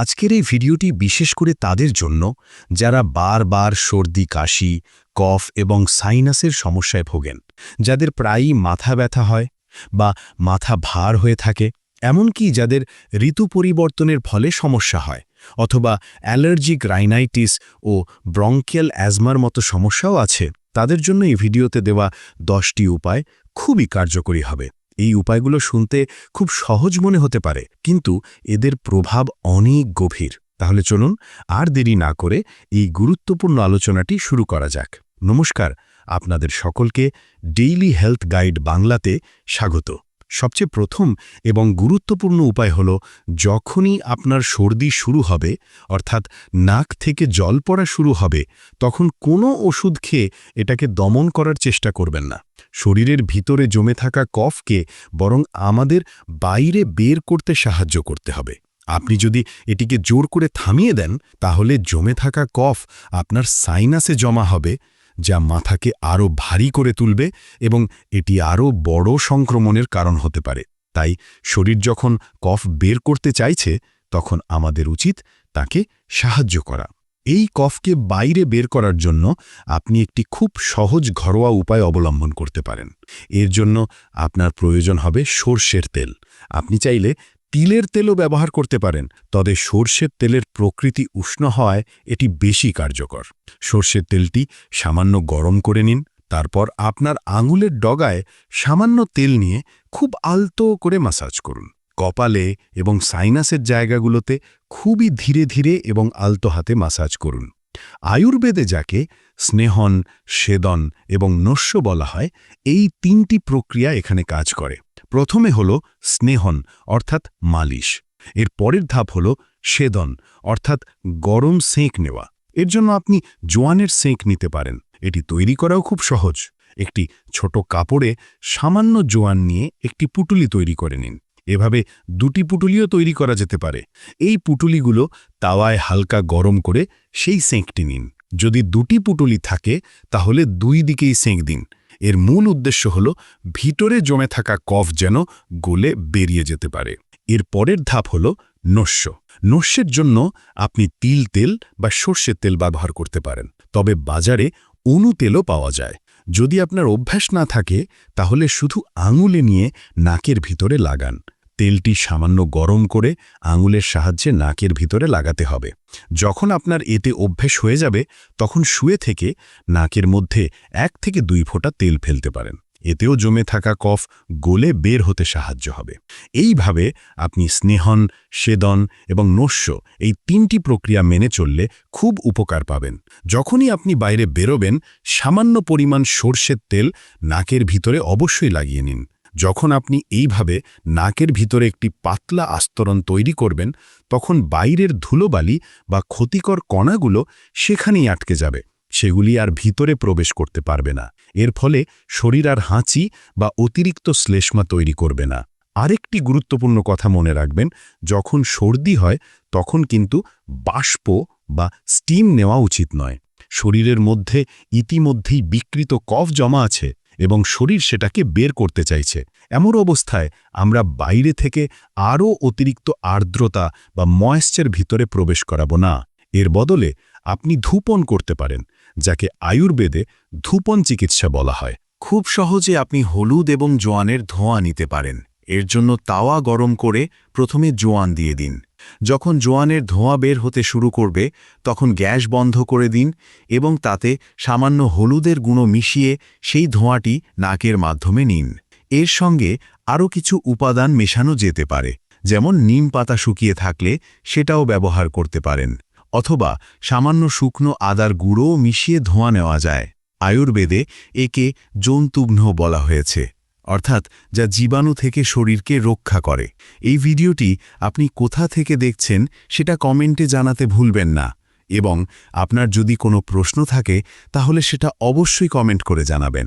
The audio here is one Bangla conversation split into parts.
আজকের এই ভিডিওটি বিশেষ করে তাদের জন্য, যারা বারবার সর্দি, কাশি, কফ এবং সাইনাসের সমস্যায় ভোগেন, যাদের প্রায়ই মাথা ব্যথা হয় বা মাথা ভার হয়ে থাকে, এমনকি যাদের ঋতু পরিবর্তনের ফলে সমস্যা হয় অথবা অ্যালার্জিক রাইনাইটিস ও ব্রঙ্কিয়াল অ্যাজমার মতো সমস্যাও আছে, তাদের জন্য এই ভিডিওতে দেওয়া দশটি উপায় খুবই কার্যকরী হবে। এই উপায়গুলো শুনতে খুব সহজ মনে হতে পারে, কিন্তু এদের প্রভাব অনেক গভীর। তাহলে চলুন আর দেরি না করে এই গুরুত্বপূর্ণ আলোচনাটি শুরু করা যাক। নমস্কার, আপনাদের সকলকে ডেইলি হেলথ গাইড বাংলাতে স্বাগত। সবচেয়ে প্রথম এবং গুরুত্বপূর্ণ উপায় হল যখনই আপনার সর্দি শুরু হবে, অর্থাৎ নাক থেকে জল পড়া শুরু হবে, তখন কোনো ওষুধ খেয়ে এটাকে দমন করার চেষ্টা করবেন না। শরীরের ভিতরে জমে থাকা কফকে বরং আমাদের বাইরে বের করতে সাহায্য করতে হবে। আপনি যদি এটিকে জোর করে থামিয়ে দেন, তাহলে জমে থাকা কফ আপনার সাইনাসে জমা হবে যা মাথাকে আরও ভারী করে তুলবে এবং এটি আরও বড় সংক্রমণের কারণ হতে পারে। তাই শরীর যখন কফ বের করতে চাইছে, তখন আমাদের উচিত তাকে সাহায্য করা। এই কফকে বাইরে বের করার জন্য আপনি একটি খুব সহজ ঘরোয়া উপায় অবলম্বন করতে পারেন। এর জন্য আপনার প্রয়োজন হবে সর্ষের তেল। আপনি চাইলে তিলের তেলও ব্যবহার করতে পারেন, তবে সর্ষের তেলের প্রকৃতি উষ্ণ হওয়ায় এটি বেশি কার্যকর। সর্ষের তেলটি সামান্য গরম করে নিন, তারপর আপনার আঙুলের ডগায় সামান্য তেল নিয়ে খুব আলতো করে মাসাজ করুন। কপালে এবং সাইনাসের জায়গাগুলোতে খুবই ধীরে ধীরে এবং আলতো হাতে মাসাজ করুন। আয়ুর্বেদে যাকে স্নেহন, সেদন এবং নস্য বলা হয়, এই তিনটি প্রক্রিয়া এখানে কাজ করে। প্রথমে হল স্নেহন, অর্থাৎ মালিশ। এর পরের ধাপ হল সেদন, অর্থাৎ গরম সেঁক নেওয়া। এর জন্য আপনি জোয়ানের সেঁক নিতে পারেন। এটি তৈরি করাও খুব সহজ। একটি ছোট কাপড়ে সামান্য জোয়ান নিয়ে একটি পুটুলি তৈরি করে নিন। এভাবে দুটি পুটুলিও তৈরি করা যেতে পারে। এই পুটুলিগুলো তাওয়ায় হালকা গরম করে সেই সেঁকটি নিন। যদি দুটি পুটুলি থাকে, তাহলে দুই দিকেই সেঁক দিন। এর মূল উদ্দেশ্য হল ভিতরে জমে থাকা কফ যেন গোলে বেরিয়ে যেতে পারে। এর পরের ধাপ হল নস্য। নস্যের জন্য আপনি তিল তেল বা সর্ষের তেল ব্যবহার করতে পারেন। তবে বাজারে অনু তেলও পাওয়া যায়। যদি আপনার অভ্যাস না থাকে, তাহলে শুধু আঙুলে নিয়ে নাকের ভিতরে লাগান। তেলটি সামান্য গরম করে আঙুলের সাহায্যে নাকের ভিতরে লাগাতে হবে। যখন আপনার এতে অভ্যেস হয়ে যাবে, তখন শুয়ে থেকে নাকের মধ্যে এক থেকে দুই ফোঁটা তেল ফেলতে পারেন। এতেও জমে থাকা কফ গোলে বের হতে সাহায্য হবে। এইভাবে আপনি স্নেহন, সেদন এবং নস্য এই তিনটি প্রক্রিয়া মেনে চললে খুব উপকার পাবেন। যখনই আপনি বাইরে বেরোবেন, সামান্য পরিমাণ সর্ষের তেল নাকের ভিতরে অবশ্যই লাগিয়ে নিন। যখন আপনি এইভাবে নাকের ভিতরে একটি পাতলা আস্তরণ তৈরি করবেন, তখন বাইরের ধুলোবালি বা ক্ষতিকর কণাগুলো সেখানেই আটকে যাবে। সেগুলি আর ভিতরে প্রবেশ করতে পারবে না। এর ফলে শরীর আর হাঁচি বা অতিরিক্ত শ্লেষ্মা তৈরি করবে না। আরেকটি গুরুত্বপূর্ণ কথা মনে রাখবেন, যখন সর্দি হয়, তখন কিন্তু বাষ্প বা স্টিম নেওয়া উচিত নয়। শরীরের মধ্যে ইতিমধ্যেই বিকৃত কফ জমা আছে। এবং শরীর সেটাকে বের করতে চাইছে। এমন অবস্থায় আমরা বাইরে থেকে আরও অতিরিক্ত আর্দ্রতা বা ময়েশ্চার ভিতরে প্রবেশ করাব না। এর বদলে আপনি ধূপন করতে পারেন, যাকে আয়ুর্বেদে ধূপন চিকিৎসা বলা হয়। খুব সহজে আপনি হলুদ এবং জোয়ানের ধোঁয়া নিতে পারেন। এর জন্য তাওয়া গরম করে প্রথমে জোয়ান দিয়ে দিন। যখন জোয়ানের ধোঁয়া বের হতে শুরু করবে, তখন গ্যাস বন্ধ করে দিন এবং তাতে সামান্য হলুদের গুঁড়ো মিশিয়ে সেই ধোঁয়াটি নাকের মাধ্যমে নিন। এর সঙ্গে আরও কিছু উপাদান মেশানো যেতে পারে, যেমন নিম পাতা শুকিয়ে থাকলে সেটাও ব্যবহার করতে পারেন, অথবা সামান্য শুকনো আদার গুঁড়োও মিশিয়ে ধোঁয়া নেওয়া যায়। আয়ুর্বেদে একে জন্তুঘ্ন বলা হয়েছে। অর্থাৎ যা জীবাণু থেকে শরীরকে রক্ষা করে। এই ভিডিওটি আপনি কোথা থেকে দেখছেন সেটা কমেন্টে জানাতে ভুলবেন না এবং আপনার যদি কোনো প্রশ্ন থাকে তাহলে সেটা অবশ্যই কমেন্ট করে জানাবেন।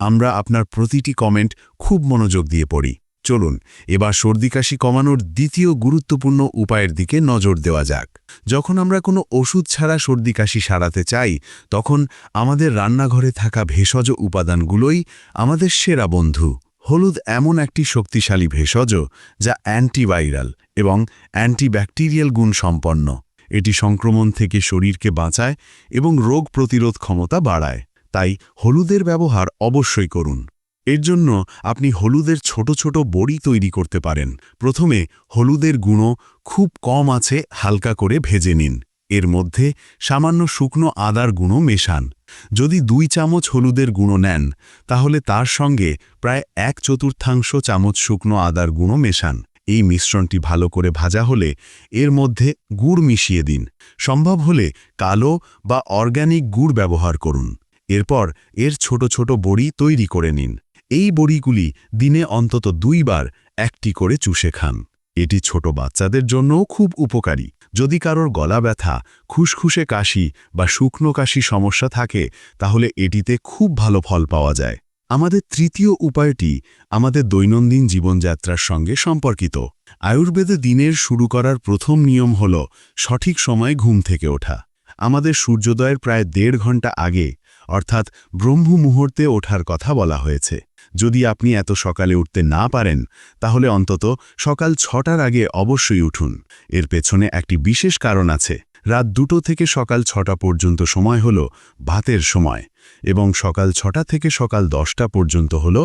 আমরা আপনার প্রতিটি কমেন্ট খুব মনোযোগ দিয়ে পড়ি। চলুন, এবার সর্দি কাশি কমানোর দ্বিতীয় গুরুত্বপূর্ণ উপায়ের দিকে নজর দেওয়া যাক। যখন আমরা কোনো ওষুধ ছাড়া সর্দি কাশি সারাতে চাই, তখন আমাদের রান্নাঘরে থাকা ভেষজ উপাদানগুলোই আমাদের সেরা বন্ধু। হলুদ এমন একটি শক্তিশালী ভেষজ যা অ্যান্টিভাইরাল এবং অ্যান্টিব্যাকটেরিয়াল গুণ সম্পন্ন। এটি সংক্রমণ থেকে শরীরকে বাঁচায় এবং রোগ প্রতিরোধ ক্ষমতা বাড়ায়। তাই হলুদের ব্যবহার অবশ্যই করুন। এর জন্য আপনি হলুদের ছোট ছোট বড়ি তৈরি করতে পারেন। প্রথমে হলুদের গুঁড়ো খুব কম আছে, হালকা করে ভেজে নিন। এর মধ্যে সামান্য শুকনো আদার গুঁড়ো মেশান। যদি দুই চামচ হলুদের গুঁড়ো নেন, তাহলে তার সঙ্গে প্রায় এক চতুর্থাংশ চামচ শুকনো আদার গুঁড়ো মেশান। এই মিশ্রণটি ভালো করে ভাজা হলে এর মধ্যে গুড় মিশিয়ে দিন। সম্ভব হলে কালো বা অর্গ্যানিক গুড় ব্যবহার করুন। এরপর এর ছোট ছোট বড়ি তৈরি করে নিন। এই বড়িগুলি দিনে অন্তত দুইবার একটি করে চুষে খান। এটি ছোট বাচ্চাদের জন্যও খুব উপকারী। যদি কারোর গলা ব্যথা, খুসখুসে কাশি বা শুকনো কাশি সমস্যা থাকে, তাহলে এটিতে খুব ভালো ফল পাওয়া যায়। আমাদের তৃতীয় উপায়টি আমাদের দৈনন্দিন জীবনযাত্রার সঙ্গে সম্পর্কিত। আয়ুর্বেদে দিনের শুরু করার প্রথম নিয়ম হল সঠিক সময় ঘুম থেকে ওঠা। আমাদের সূর্যোদয়ের প্রায় দেড় ঘণ্টা আগে, অর্থাৎ ব্রহ্ম মুহূর্তে ওঠার কথা বলা হয়েছে। যদি আপনি এত সকালে উঠতে না পারেন, তাহলে অন্তত সকাল ছটার আগে অবশ্যই উঠুন। এর পেছনে একটি বিশেষ কারণ আছে। রাত দুটো থেকে সকাল ছটা পর্যন্ত সময় হল ভাতের সময় এবং সকাল ছটা থেকে সকাল দশটা পর্যন্ত হল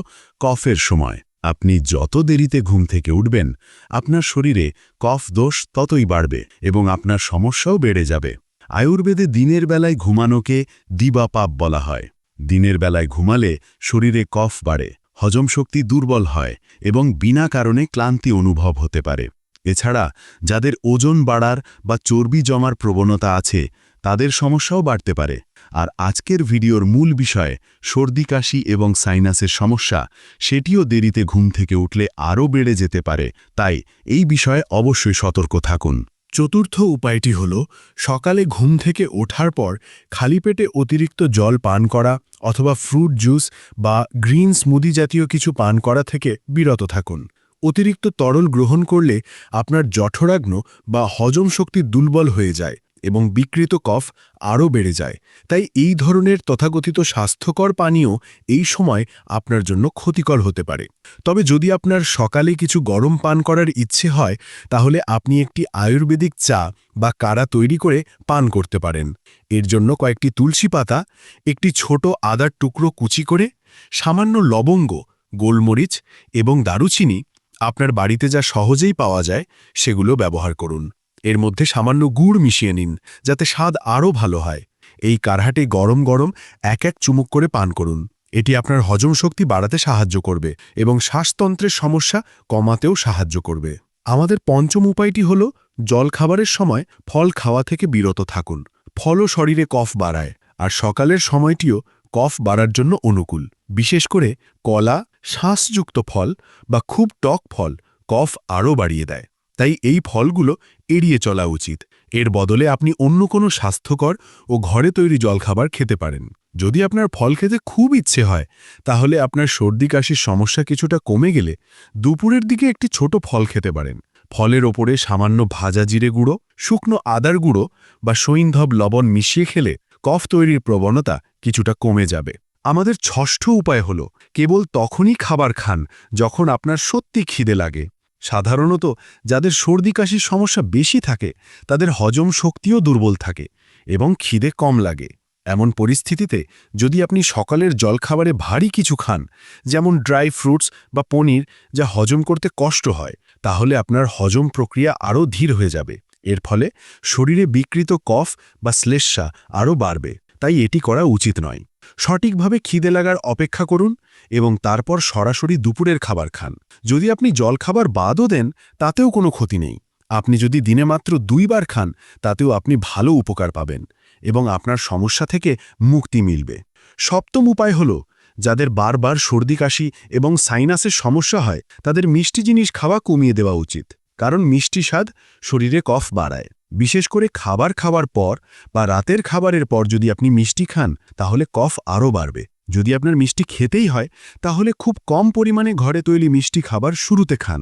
কফের সময়। আপনি যত দেরিতে ঘুম থেকে উঠবেন, আপনার শরীরে কফ দোষ ততই বাড়বে এবং আপনার সমস্যাও বেড়ে যাবে। আয়ুর্বেদে দিনের বেলায় ঘুমানোকে দিবাপাপ বলা হয়। দিনের বেলায় ঘুমালে শরীরে কফ বাড়ে, হজম শক্তি দুর্বল হয় এবং বিনা কারণে ক্লান্তি অনুভব হতে পারে। এছাড়া, যাদের ওজন বাড়ার বা চর্বি জমার প্রবণতা আছে, তাদের সমস্যাও বাড়তে পারে। আর আজকের ভিডিওর মূল বিষয়, সর্দি, কাশি এবং সাইনাসের সমস্যা, সেটিও দেরিতে ঘুম থেকে উঠলে আরও বেড়ে যেতে পারে। তাই এই বিষয়ে অবশ্যই সতর্ক থাকুন। চতুর্থ উপায়টি হল সকালে ঘুম থেকে ওঠার পর খালি পেটে অতিরিক্ত জল পান করা অথবা ফ্রুট জুস বা গ্রিন স্মুদি জাতীয় কিছু পান করা থেকে বিরত থাকুন। অতিরিক্ত তরল গ্রহণ করলে আপনার জঠরাগ্ন বা হজম শক্তি দুর্বল হয়ে যায়। এবং বিকৃত কফ আরও বেড়ে যায়। তাই এই ধরনের তথাকথিত স্বাস্থ্যকর পানীয় এই সময় আপনার জন্য ক্ষতিকর হতে পারে। তবে যদি আপনার সকালে কিছু গরম পান করার ইচ্ছে হয়, তাহলে আপনি একটি আয়ুর্বেদিক চা বা কারা তৈরি করে পান করতে পারেন। এর জন্য কয়েকটি তুলসী পাতা, একটি ছোট আদার টুকরো কুচি করে, সামান্য লবঙ্গ, গোলমরিচ এবং দারুচিনি আপনার বাড়িতে যা সহজেই পাওয়া যায়, সেগুলো ব্যবহার করুন। এর মধ্যে সামান্য গুড় মিশিয়ে নিন, যাতে স্বাদ আরও ভালো হয়। এই কারহাটে গরম গরম এক এক চুমুক করে পান করুন। এটি আপনার হজম শক্তি বাড়াতে সাহায্য করবে এবং শ্বাসতন্ত্রের সমস্যা কমাতেও সাহায্য করবে। আমাদের পঞ্চম উপায়টি হল, জল খাবারের সময় ফল খাওয়া থেকে বিরত থাকুন। ফলও শরীরে কফ বাড়ায়, আর সকালের সময়টিও কফ বাড়ার জন্য অনুকূল। বিশেষ করে কলা, শ্বাসযুক্ত ফল বা খুব টক ফল কফ আরও বাড়িয়ে দেয়। তাই এই ফলগুলো এড়িয়ে চলা উচিত। এর বদলে আপনি অন্য কোনো স্বাস্থ্যকর ও ঘরে তৈরি জলখাবার খেতে পারেন। যদি আপনার ফল খেতে খুব ইচ্ছে হয়, তাহলে আপনার সর্দি কাশির সমস্যা কিছুটা কমে গেলে দুপুরের দিকে একটি ছোট ফল খেতে পারেন। ফলের ওপরে সামান্য ভাজা জিরে গুঁড়ো, শুকনো আদার গুঁড়ো বা সৈন্ধব লবণ মিশিয়ে খেলে কফ তৈরির প্রবণতা কিছুটা কমে যাবে। আমাদের ষষ্ঠ উপায় হল, কেবল তখনই খাবার খান যখন আপনার সত্যি খিদে লাগে। সাধারণত যাদের সর্দি কাশির সমস্যা বেশি থাকে, তাদের হজম শক্তিও দুর্বল থাকে এবং খিদে কম লাগে। এমন পরিস্থিতিতে যদি আপনি সকালের জলখাবারে ভারী কিছু খান, যেমন ড্রাই ফ্রুটস বা পনির, যা হজম করতে কষ্ট হয়, তাহলে আপনার হজম প্রক্রিয়া আরও ধীর হয়ে যাবে। এর ফলে শরীরে বিকৃত কফ বা শ্লেষ্মা আরও বাড়বে। তাই এটি করা উচিত নয়। সঠিকভাবে খিদে লাগার অপেক্ষা করুন এবং তারপর সরাসরি দুপুরের খাবার খান। যদি আপনি জলখাবার বাদও দেন, তাতেও কোনো ক্ষতি নেই। আপনি যদি দিনে মাত্র দুইবার খান, তাতেও আপনি ভালো উপকার পাবেন এবং আপনার সমস্যা থেকে মুক্তি মিলবে। সপ্তম উপায় হল, যাদের বারবার সর্দি, কাশি এবং সাইনাসের সমস্যা হয়, তাদের মিষ্টি জিনিস খাওয়া কমিয়ে দেওয়া উচিত। কারণ মিষ্টি স্বাদ শরীরে কফ বাড়ায়। বিশেষ করে খাবার খাওয়ার পর বা রাতের খাবারের পর যদি আপনি মিষ্টি খান, তাহলে কফ আরও বাড়বে। যদি আপনার মিষ্টি খেতেই হয়, তাহলে খুব কম পরিমাণে ঘরে তৈরি মিষ্টি খাবার শুরুতে খান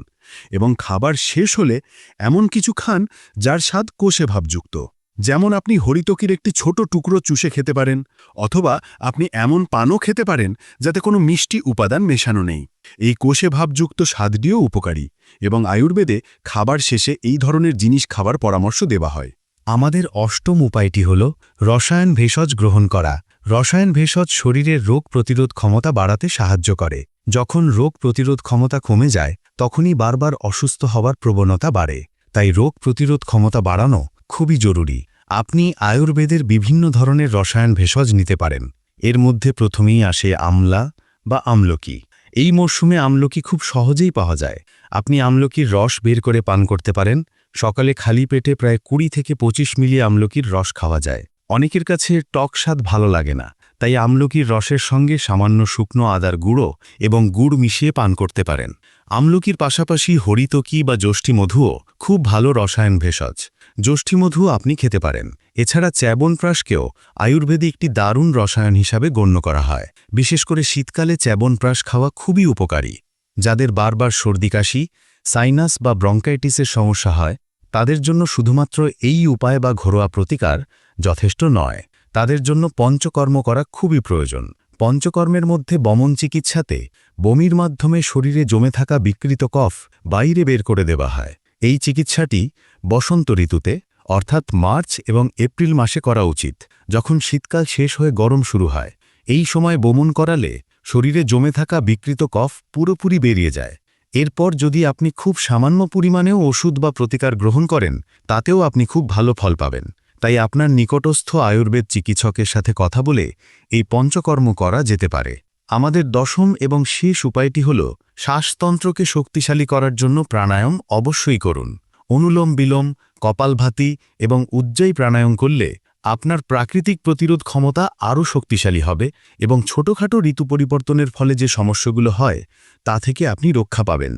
এবং খাবার শেষ হলে এমন কিছু খান যার স্বাদ কোষে ভাবযুক্ত। যেমন আপনি হরিতকির একটি ছোট টুকরো চুষে খেতে পারেন, অথবা আপনি এমন পানও খেতে পারেন যাতে কোনো মিষ্টি উপাদান মেশানো নেই। এই কোষে ভাবযুক্ত স্বাদটিও উপকারী এবং আয়ুর্বেদে খাবার শেষে এই ধরনের জিনিস খাবার পরামর্শ দেওয়া হয়। আমাদের অষ্টম উপায়টি হল রসায়ন ভেষজ গ্রহণ করা। রসায়ন ভেষজ শরীরের রোগ প্রতিরোধ ক্ষমতা বাড়াতে সাহায্য করে। যখন রোগ প্রতিরোধ ক্ষমতা কমে যায়, তখনই বারবার অসুস্থ হওয়ার প্রবণতা বাড়ে। তাই রোগ প্রতিরোধ ক্ষমতা বাড়ানো খুবই জরুরি। আপনি আয়ুর্বেদের বিভিন্ন ধরনের রসায়ন ভেষজ নিতে পারেন। এর মধ্যে প্রথমেই আসে আমলা বা আমলকি। এই মরশুমে আমলকি খুব সহজেই পাওয়া যায়। আপনি আমলকির রস বের করে পান করতে পারেন। সকালে খালি পেটে প্রায় কুড়ি থেকে পঁচিশ মিলি আমলকির রস খাওয়া যায়। অনেকের কাছে টক স্বাদ ভালো লাগে না। তাই আমলকির রসের সঙ্গে সামান্য শুকনো আদার গুঁড়ো এবং গুড় মিশিয়ে পান করতে পারেন। আমলকির পাশাপাশি হরিতকি বা যষ্ঠিমধুও খুব ভালো রসায়ন ভেষজ। যষ্ঠিমধু আপনি খেতে পারেন। এছাড়া চ্যাবনপ্রাশকেও আয়ুর্বেদে একটি দারুণ রসায়ন হিসাবে গণ্য করা হয়। বিশেষ করে শীতকালে চ্যাবনপ্রাশ খাওয়া খুবই উপকারী। যাদের বারবার সর্দি কাশি, সাইনাস বা ব্রঙ্কাইটিসের সমস্যা হয়, তাদের জন্য শুধুমাত্র এই উপায় বা ঘরোয়া প্রতিকার যথেষ্ট নয়। তাদের জন্য পঞ্চকর্ম করা খুবই প্রয়োজন। পঞ্চকর্মের মধ্যে বমন চিকিৎসাতে বমির মাধ্যমে শরীরে জমে থাকা বিকৃত কফ বাইরে বের করে দেওয়া হয়। এই চিকিৎসাটি বসন্ত ঋতুতে, অর্থাৎ মার্চ এবং এপ্রিল মাসে করা উচিত, যখন শীতকাল শেষ হয়ে গরম শুরু হয়। এই সময় বমন করালে শরীরে জমে থাকা বিকৃত কফ পুরোপুরি বেরিয়ে যায়। এরপর যদি আপনি খুব সামান্য পরিমাণেও ওষুধ বা প্রতিকার গ্রহণ করেন, তাতেও আপনি খুব ভালো ফল পাবেন। তাই আপনার নিকটস্থ আয়ুর্বেদ চিকিৎসকের সাথে কথা বলে এই পঞ্চকর্ম করা যেতে পারে। আমাদের দশম এবং শেষ উপায়টি হল শ্বাসতন্ত্রকে শক্তিশালী করার জন্য প্রাণায়াম অবশ্যই করুন। অনুলোম বিলোম, কপালভাতি এবং উজ্জয়ী প্রাণায়াম করলে আপনার প্রাকৃতিক প্রতিরোধ ক্ষমতা আরও শক্তিশালী হবে এবং ছোটখাটো ঋতু পরিবর্তনের ফলে যে সমস্যাগুলো হয়, তা থেকে আপনি রক্ষা পাবেন।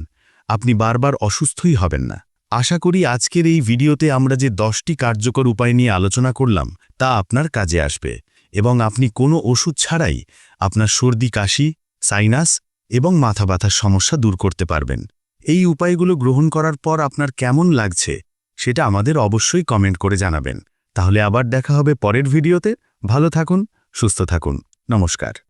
আপনি বারবার অসুস্থই হবেন না। আশা করি আজকের এই ভিডিওতে আমরা যে দশটি কার্যকর উপায় নিয়ে আলোচনা করলাম, তা আপনার কাজে আসবে। এবং আপনি কোনো ওষুধ ছাড়াই আপনার সর্দি, কাশি, সাইনাস এবং মাথা ব্যথার সমস্যা দূর করতে পারবেন। এই উপায়গুলো গ্রহণ করার পর আপনার কেমন লাগছে সেটা আমাদের অবশ্যই কমেন্ট করে জানাবেন। তাহলে আবার দেখা হবে পরের ভিডিওতে। ভালো থাকুন, সুস্থ থাকুন। নমস্কার।